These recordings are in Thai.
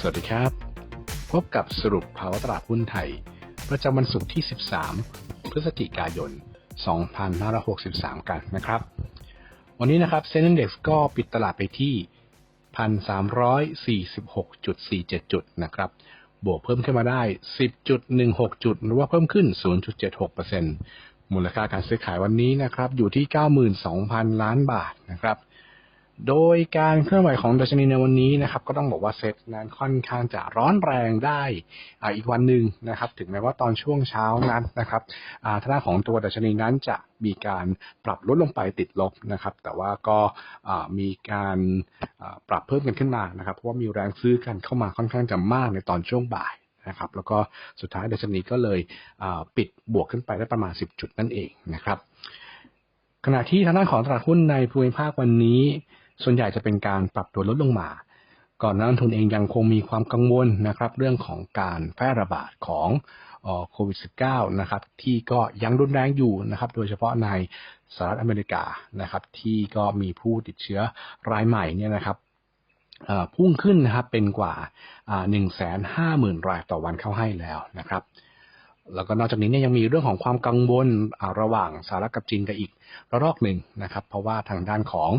สวัสดีครับ พบกับสรุปภาวะตลาดหุ้นไทย ประจำวันศุกร์ที่ 13 พฤศจิกายน 2563 กันนะครับ วันนี้นะครับเซ็นดี x ก็ปิดตลาดไปที่ 1,346.47 จุดนะครับ บวกเพิ่มขึ้นมาได้ 10.16 จุด หรือว่าเพิ่มขึ้น 0.76%มูลค่าการซื้อขายวันนี้นะครับ อยู่ที่ 92,000 ล้านบาทนะครับ โดยการเคลื่อนไหวของดัชนีในวันนี้นะครับ ก็ต้องบอกว่าเซ็ตนั้นค่อนข้างจะร้อนแรงได้อีกวันหนึ่งนะครับ ถึงแม้ว่าตอนช่วงเช้านั้นนะครับอ่าทางด้านของตัวดัชนีนั้นจะมีการปรับลดลงไปติดลบนะครับ แต่ว่าก็มีการปรับเพิ่มกันขึ้นมานะครับ เพราะว่ามีแรงซื้อกันเข้ามาค่อนข้างจะมากในตอนช่วงบ่ายนะครับ แล้วก็สุดท้ายดัชนีก็เลยปิดบวกขึ้นไปได้ประมาณ 10 จุดนั่นเองนะครับ ขณะที่ทางด้านของตลาดหุ้นในภูมิภาควันนี้ ส่วนใหญ่จะเป็นการปรับตัวลดลงมา ก่อนหน้านักลงทุนเองยังคงมีความกังวลนะครับเรื่องของการแพร่ระบาดของโควิด -19 นะครับที่ก็ยังรุนแรงอยู่นะครับโดยเฉพาะในสหรัฐอเมริกานะครับที่ก็มีผู้ติดเชื้อรายใหม่เนี่ยนะครับพุ่งขึ้นนะครับเป็นกว่าหนึ่งแสนห้าหมื่นรายต่อวันเข้าให้แล้วนะครับ แล้วก็นอกจากนี้เนี่ยยังมีเรื่องของความกังวลระหว่างสหรัฐกับจีนกันอีกระลอกหนึ่งนะครับ เพราะว่าทางด้านของ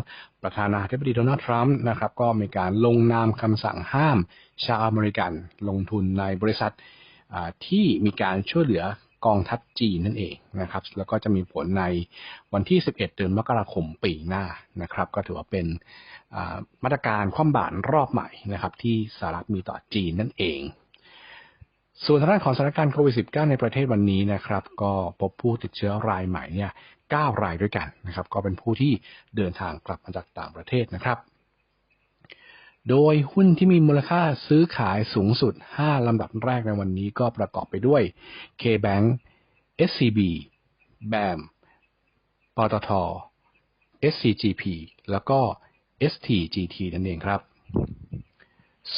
ประธานาธิบดีโดนัลด์ทรัมป์นะครับก็มีการลงนามคำสั่งห้ามชาวอเมริกันลงทุนในบริษัทที่มีการช่วยเหลือกองทัพจีนนั่นเองนะครับ แล้วก็จะมีผลในวันที่ 11 เดือนมกราคมปีหน้านะครับ ก็ถือว่าเป็นมาตรการคว่ำบาตรรอบใหม่นะครับ ที่สหรัฐมีต่อจีนนั่นเอง ส่วนทางด้านของสถานการณ์โควิด -19 ในประเทศวันนี้นะครับ ก็พบผู้ติดเชื้อรายใหม่เนี่ย9รายด้วยกันนะครับ ก็เป็นผู้ที่เดินทางกลับมาจากต่างประเทศนะครับ โดยหุ้นที่มีมูลค่าซื้อขายสูงสุด 5 ลำดับแรกในวันนี้ก็ประกอบไปด้วย KBank SCB BAM ปตท SCGP แล้วก็ STGT นั่นเองครับ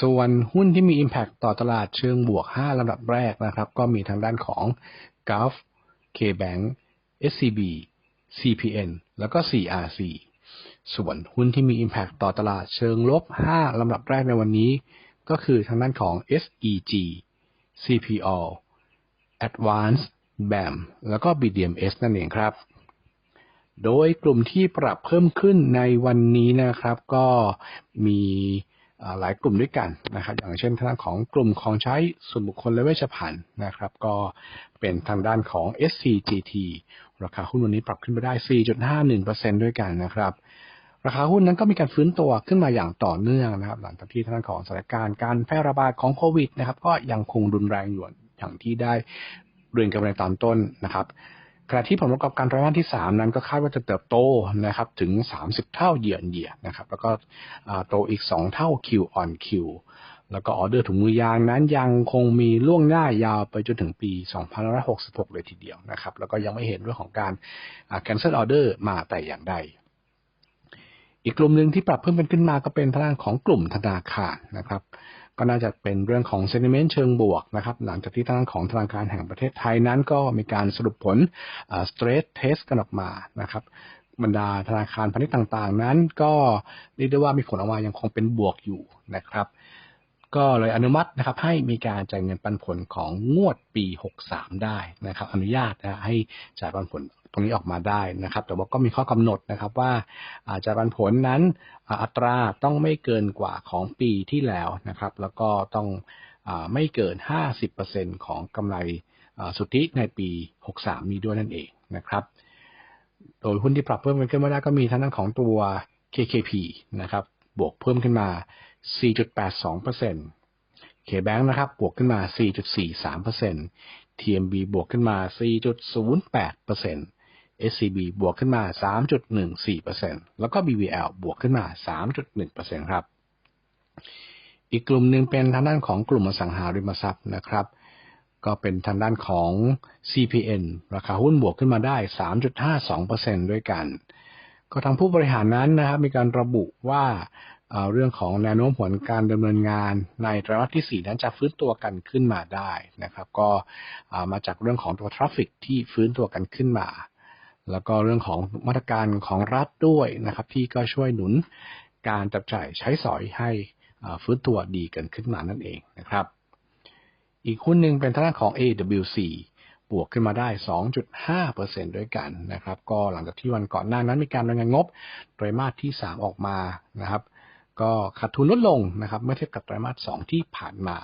ส่วนหุ้นที่มี Impact ต่อตลาดเชิงบวก 5ลำดับแรกนะครับ ก็มีทางด้านของ Gulf KBank SCB CPN แล้วก็ CRC ส่วนหุ้นที่มี Impact ต่อตลาดเชิงลบ 5 ลำดับแรกในวันนี้ ก็คือทางด้านของ SEG CPO Advance BAM แล้วก็ BDMs นั่นเองครับ โดยกลุ่มที่ปรับเพิ่มขึ้นในวันนี้นะครับ ก็มี หลายกลุ่มด้วยกันนะครับ อย่างเช่นทางด้านของกลุ่มของใช้ส่วนบุคคลและเวชภัณฑ์นะครับ ก็เป็นทางด้านของ SCGT ราคาหุ้นวันนี้ปรับขึ้นไปได้ 4.51%ด้วยกันนะครับราคาหุ้นนั้นก็มีการฟื้นตัวขึ้นมาอย่างต่อเนื่องนะครับ หลังจากที่ทางด้านของสถานการณ์การแพร่ระบาดของโควิดนะครับ ก็ยังคงรุนแรงอยู่อย่างที่ได้เรียนกันไปในตอนต้นนะครับ ขณะที่ผลประกอบการไตรมาสที่ 3 นั้นก็คาดว่าจะเติบโตนะครับถึง 30 เท่าเยือนเยียนะครับแล้วก็โตอีก 2 เท่า Q on Q แล้วก็ออเดอร์ถุงมือยางนั้นยังคงมีล่วงหน้ายาวไปจนถึงปี2566 เลยทีเดียวนะครับ แล้วก็ยังไม่เห็นเรื่องของการอ่า cancel order มาแต่อย่างใด อีกกลุ่มหนึ่งที่ปรับเพิ่มกันขึ้นมาก็เป็นทางด้านของกลุ่มธนาคารนะครับ ก็น่าจะเป็นเรื่องของ sentiment เชิงบวกนะครับ หลังจากที่ทางด้านของธนาคารแห่งประเทศไทยนั้นก็มีการสรุปผล stress test กันออกมานะครับบรรดาธนาคารพาณิชย์ต่างๆ นั้นก็เรียกได้ว่ามีผลออกมายังคงเป็นบวกอยู่นะครับ ก็เลยอนุมัตินะครับให้มีการจ่ายเงินปันผลของงวดปี 63 ได้นะครับ อนุญาตนะให้จ่ายปันผลตรงนี้ออกมาได้นะครับ แต่ว่าก็มีข้อกำหนดนะครับว่าอาจ่ายปันผลนั้นอัตราต้องไม่เกินกว่าของปีที่แล้วนะครับ แล้วก็ต้องอไม่เกิน 50%ของกำไรสุทธิในปี 63 นี้ด้วยนั่นเองนะครับ โดยหุ้นที่ปรับเพิ่มขึ้นมาได้ก็มีทั้งด้นของตัว KKP นะครับ บวกเพิ่มขึ้นมา 4.82% KBank นะครับ บวกขึ้นมา 4.43% TMB บวกขึ้นมา 4.08% SCB บวกขึ้นมา 3.14%แล้วก็ BVL บวกขึ้นมา 3.1%ครับ อีกกลุ่มหนึ่งเป็นทางด้านของกลุ่มอสังหาริมทรัพย์นะครับ ก็เป็นทางด้านของ CPN ราคาหุ้นบวกขึ้นมาได้ 3.52%ด้วยกัน ก็ทางผู้บริหารนั้นนะครับ มีการระบุว่า เรื่องของแนวโน้มผลการดำเนินงานในไตรมาสที่ 4 นั้นจะฟื้นตัวกันขึ้นมาได้นะครับ ก็มาจากเรื่องของตัวทราฟฟิกที่ฟื้นตัวกันขึ้นมา แล้วก็เรื่องของมาตรการของรัฐด้วยนะครับ ที่ก็ช่วยหนุนการจับจ่ายใช้สอยให้ฟื้นตัวดีกันขึ้นมานั่นเองนะครับ อีกหุ้นหนึ่งเป็นทางด้านของ AWC บวกขึ้นมาได้ 2.5%ด้วยกันนะครับ ก็หลังจากที่วันก่อนหน้านั้นมีการรายงานงบไตรมาสที่ 3 ออกมานะครับ ก็ขาดทุนลดลงนะครับ เมื่อเทียบกับไตรมาส 2 ที่ผ่านมา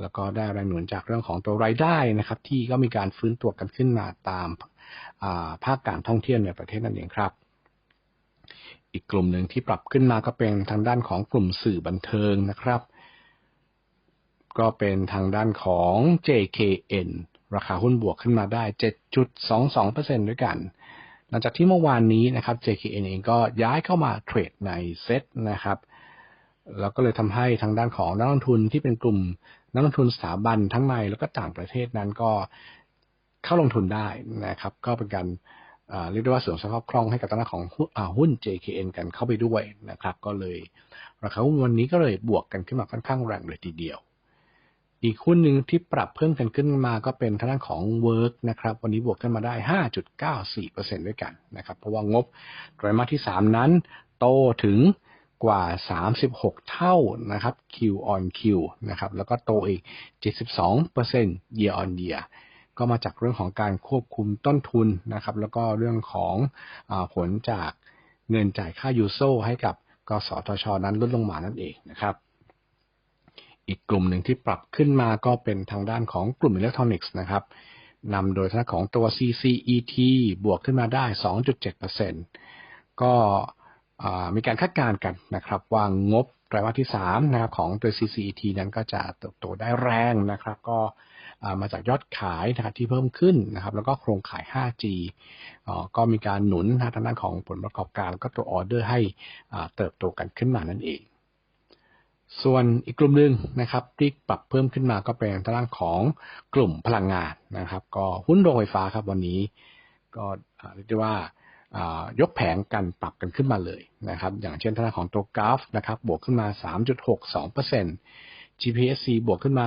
แล้วก็ได้แรงหนุนจากเรื่องของตัวรายได้นะครับ ที่ก็มีการฟื้นตัวกันขึ้นมาตามาภาคการท่องเที่ยวในประเทศนั่นเองครับอีกกลุ่มหนึ่งที่ปรับขึ้นมาก็เป็นทางด้านของกลุ่มสื่อบันเทิงนะครับ ก็เป็นทางด้านของ JKN ราคาหุ้นบวกขึ้นมาได้ 7.22%ด้วยกัน หลังจากที่เมื่อวานนี้นะครับ JKN เองก็ย้ายเข้ามาเทรดในเซ็ตนะครับแล้วก็เลยทำให้ทางด้านของนักลงทุนที่เป็นกลุ่มนักลงทุนสถาบันทั้งในแล้วก็ต่างประเทศนั้นก็เข้าลงทุนได้นะครับ ก็เป็นการเรียกได้ว่าเสริมสภาพคล่องให้กับตลาดของหุ้นอ่าหุ้น JKN กันเข้าไปด้วยนะครับ ก็เลย ราคาหุ้นวันนี้ก็เลยบวกกันขึ้นมาค่อนข้างแรงเลยทีเดียว อีกหุ้นหนึ่งที่ปรับเพิ่มกันขึ้นมาก็เป็นทางด้านของ Work นะครับ วันนี้บวกขึ้นมาได้ 5.94%ด้วยกันนะครับ เพราะว่างบไตรมาสที่ 3 นั้น โตถึงกว่า 36 เท่านะครับ Q on Q นะครับ แล้วก็โตอีก 72% year on year ก็มาจากเรื่องของการควบคุมต้นทุนนะครับ แล้วก็เรื่องของอผลจากเงินจ่ายค่ายูโซให้กับกสทช นั้นลดลงมานั่นเองนะครับ อีกกลุ่มหนึ่งที่ปรับขึ้นมาก็เป็นทางด้านของกลุ่มอิเล็กทรอนิกส์นะครับนำโดยทางของตัว CCET บวกขึ้นมาได้ 2.7%ก็มีการคาดการณ์กันนะครับว่างบไตรมาสที่3นะครับของตัว CCET นั้นก็จะเติบโตได้แรงนะครับ ก็มาจากยอดขายนะครับที่เพิ่มขึ้นนะครับ แล้วก็โครงข่าย 5G ก็มีการหนุนทางด้านของผลประกอบการแล้วก็ตัวออเดอร์ให้เติบโตกันขึ้นมานั่นเอง ส่วนอีกกลุ่มหนึ่งนะครับ ที่ปรับเพิ่มขึ้นมาก็เป็นทางด้านของกลุ่มพลังงานนะครับ ก็หุ้นโรงไฟฟ้าครับวันนี้ ก็เรียกได้ว่ายกแผงกันปรับกันขึ้นมาเลยนะครับ อย่างเช่นทางด้านของตัวกราฟนะครับบวกขึ้นมา 3.62% GPSC บวกขึ้นมา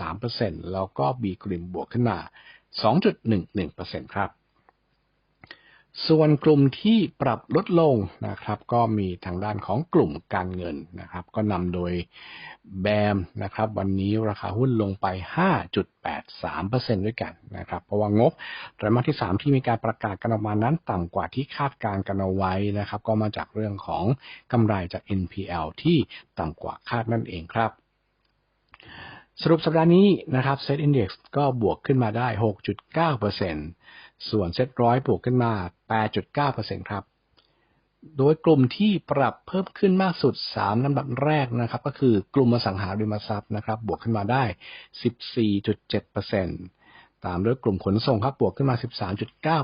2.23%แล้วก็ B กริมบวกขึ้นมา 2.11%ครับ ส่วนกลุ่มที่ปรับลดลงนะครับ ก็มีทางด้านของกลุ่มการเงินนะครับ ก็นำโดยแบมนะครับ วันนี้ราคาหุ้นลงไป 5.83%ด้วยกันนะครับ เพราะว่างบไตรมาสที่ 3 ที่มีการประกาศกันออกมานั้นต่ำกว่าที่คาดการกันเอาไว้นะครับ ก็มาจากเรื่องของกำไรจาก NPL ที่ต่ำกว่าคาดนั่นเองครับสรุปสัปดาห์นี้นะครับ Set Index ก็บวกขึ้นมาได้ 6.9%ส่วน Set ร้อยบวกขึ้นมา 8.9%ครับ โดยกลุ่มที่ปรับเพิ่มขึ้นมากสุด 3ลำดับแรกนะครับ ก็คือกลุ่มอสังหาริมทรัพย์นะครับ บวกขึ้นมาได้ 14.7%ตามด้วยกลุ่มขนส่งครับบวกขึ้นมา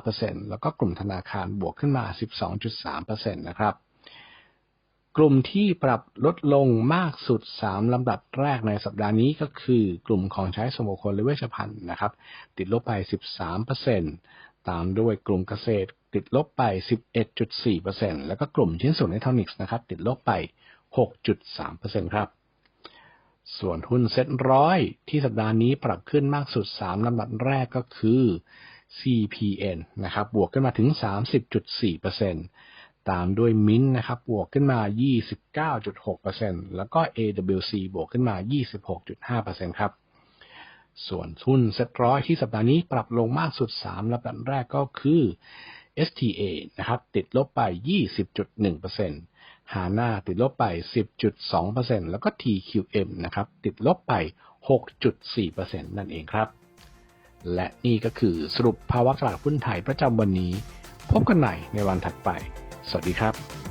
13.9%แล้วก็กลุ่มธนาคารบวกขึ้นมา 12.3%นะครับกลุ่มที่ปรับลดลงมากสุด 3 ลำดับแรกในสัปดาห์นี้ก็คือกลุ่มของใช้สมบุคคลและเวชภัณฑ์นะครับ ติดลบไป 13%ตามด้วยกลุ่มเกษตร ติดลบไป 11.4%แล้วก็กลุ่มชิ้นส่วนอิเล็กทรอนิกส์นะครับ ติดลบไป 6.3%ครับ ส่วนหุ้นเซ็ตร้อยที่สัปดาห์นี้ปรับขึ้นมากสุด 3ลำดับแรกก็คือ CPN นะครับ บวกขึ้นมาถึง 30.4%ตามด้วยมิ้นนะครับ บวกขึ้นมา 29.6%แล้วก็ AWC บวกขึ้นมา 26.5%ครับส่วนหุ้นเซ็ตร้อยที่สัปดาห์นี้ปรับลงมากสุด 3ลำดับแรกก็คือ STA นะครับติดลบไป 20.1%หาหน้าติดลบไป 10.2%แล้วก็ TQM นะครับติดลบไป 6.4%นั่นเองครับ และนี่ก็คือสรุปภาวะตลาดหุ้นไทยประจำวันนี้ พบกันใหม่ในวันถัดไป สวัสดีครับ